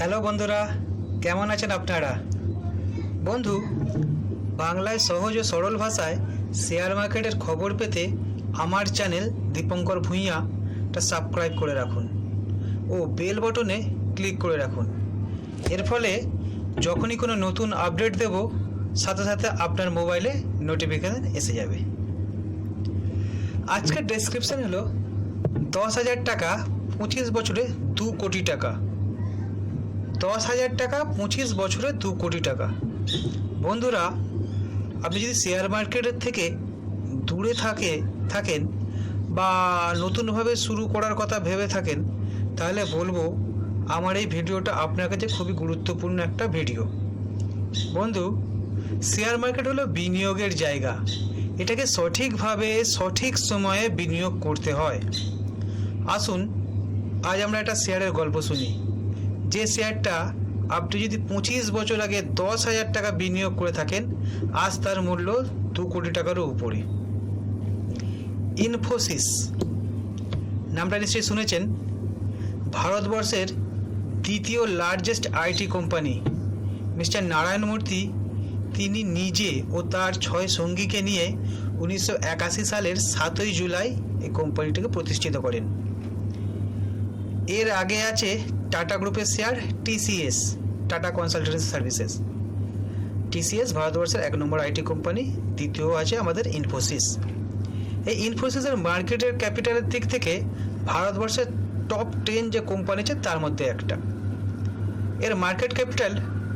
Hello বন্ধুরা, কেমন আছেন আপনারা? বন্ধু, বাংলায় সহজ ও সরল ভাষায় শেয়ার মার্কেটের খবর পেতে আমার চ্যানেল দীপঙ্কর ভূঁইয়াটা সাবস্ক্রাইব করে রাখুন ও বেল বটনে ক্লিক করে রাখুন। এর ফলে যখনই কোনো নতুন আপডেট দেব, সাথে সাথে আপনার মোবাইলে নোটিফিকেশান এসে যাবে। আজকের ডেসক্রিপশান হলো দশ হাজার টাকা পঁচিশ বছরে দু কোটি টাকা। দশ হাজার টাকা, পঁচিশ বছরে দু কোটি টাকা। বন্ধুরা, আপনি যদি শেয়ার মার্কেটের থেকে দূরে থাকে, থাকেন বা নতুনভাবে শুরু করার কথা ভেবে থাকেন, তাহলে বলব আমার এই ভিডিওটা আপনার কাছে খুবই গুরুত্বপূর্ণ একটা ভিডিও। বন্ধু শেয়ার মার্কেট হলো বিনিয়োগের জায়গা। এটাকে সঠিকভাবে, সঠিক সময়ে বিনিয়োগ করতে হয়। আসুন, আজ আমরা একটা শেয়ারের গল্প শুনি। যে শেয়ারটা আপনি যদি পঁচিশ বছর আগে দশ হাজার টাকা বিনিয়োগ করে থাকেন, আজ তার মূল্য দু কোটি টাকারও উপরে ইনফোসিস। নামটা নিশ্চয়ই শুনেছেন? ভারতবর্ষের দ্বিতীয় largest IT company, mister Narayana Murthy তিনি নিজে ও তার ছয় সঙ্গীকে নিয়ে উনিশশো একাশি সালের সাতই জুলাই এই কোম্পানিটিকে প্রতিষ্ঠিত করেন। এর আগে আছে টাটা গ্রুপের share TCS Tata consultancy services TCS ভারতবর্ষের এক নম্বর আইটি কোম্পানি দ্বিতীয় আছে আমাদের ইনফোসিস এই ইনফোসিসের মার্কেটের ক্যাপিটালের দিক থেকে ভারতবর্ষের টপ টেন যে কোম্পানি আছে, তার মধ্যে একটা। এর মার্কেট ক্যাপিটাল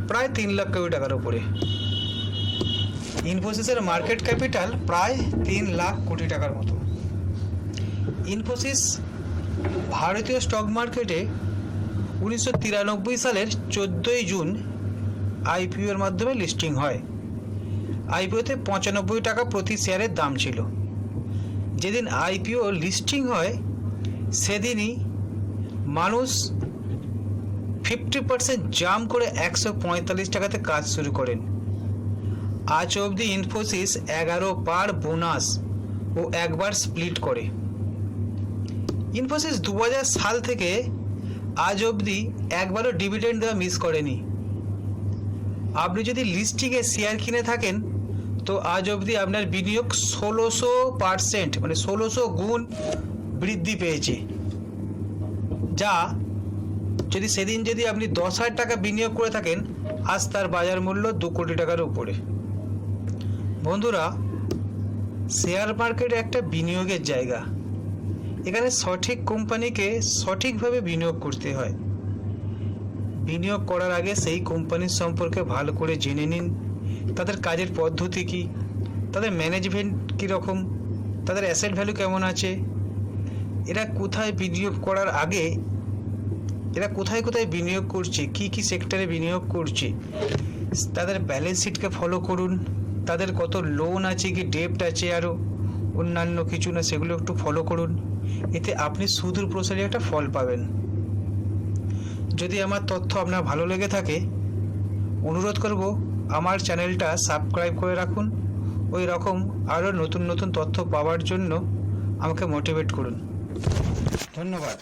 প্রায় তিন লাখ কোটি টাকার উপরে। ইনফোসিসের মার্কেট ক্যাপিটাল প্রায় তিন লাখ কোটি টাকার মতো। ইনফোসিস ভারতীয় স্টক মার্কেটে উনিশশো তিরানব্বই সালের চোদ্দোই জুন আইপিওর মাধ্যমে লিস্টিং হয়। আইপিওতে পঁচানব্বই টাকা প্রতি শেয়ারের দাম ছিল। যেদিন আইপিও লিস্টিং হয়, সেদিনই মানুষ ফিফটি পার্সেন্ট জাম করে একশো পঁয়তাল্লিশ টাকাতে কাজ শুরু করেন। আজ অবধি ইনফোসিস এগারো বার বোনাস ও একবার স্প্লিট করে। ইনফোসিস দু হাজার সাল থেকে আজ অবধি একবারও ডিভিডেন্ড দেওয়া মিস করেনি। আপনি যদি লিস্টিংয়ে শেয়ার কিনে থাকেন, তো আজ অবধি আপনার বিনিয়োগ ষোলোশো পারসেন্ট মানে ষোলোশো গুণ বৃদ্ধি পেয়েছে। যা যদি সেদিন যদি আপনি দশ হাজার টাকা বিনিয়োগ করে থাকেন, আজ তার বাজার মূল্য দু কোটি টাকার উপরে। বন্ধুরা শেয়ার মার্কেট একটা বিনিয়োগের জায়গা। এখানে সঠিক কোম্পানিকে সঠিকভাবে বিনিয়োগ করতে হয়। বিনিয়োগ করার আগে সেই কোম্পানির সম্পর্কে ভালো করে জেনে নিন। তাদের কাজের পদ্ধতি কী? তাদের ম্যানেজমেন্ট কীরকম? তাদের অ্যাসেট ভ্যালু কেমন আছে? এরা কোথায় বিনিয়োগ করার আগে, এরা কোথায় কোথায় বিনিয়োগ করছে? কি কি সেক্টরে বিনিয়োগ করছে? তাদের ব্যালেন্স শিটকে ফলো করুন। তাদের কত লোন আছে কি ডেপ্ট আছে আরও অন্যান্য কিছু না, সেগুলো একটু ফলো করুন। এতে আপনি সুদূর প্রসারী একটা ফল পাবেন। যদি আমার তথ্য আপনার ভালো লেগে থাকে, অনুরোধ করব আমার চ্যানেলটা সাবস্ক্রাইব করে রাখুন। ওই রকম আরও নতুন নতুন তথ্য পাওয়ার জন্য আমাকে মোটিভেট করুন। ধন্যবাদ।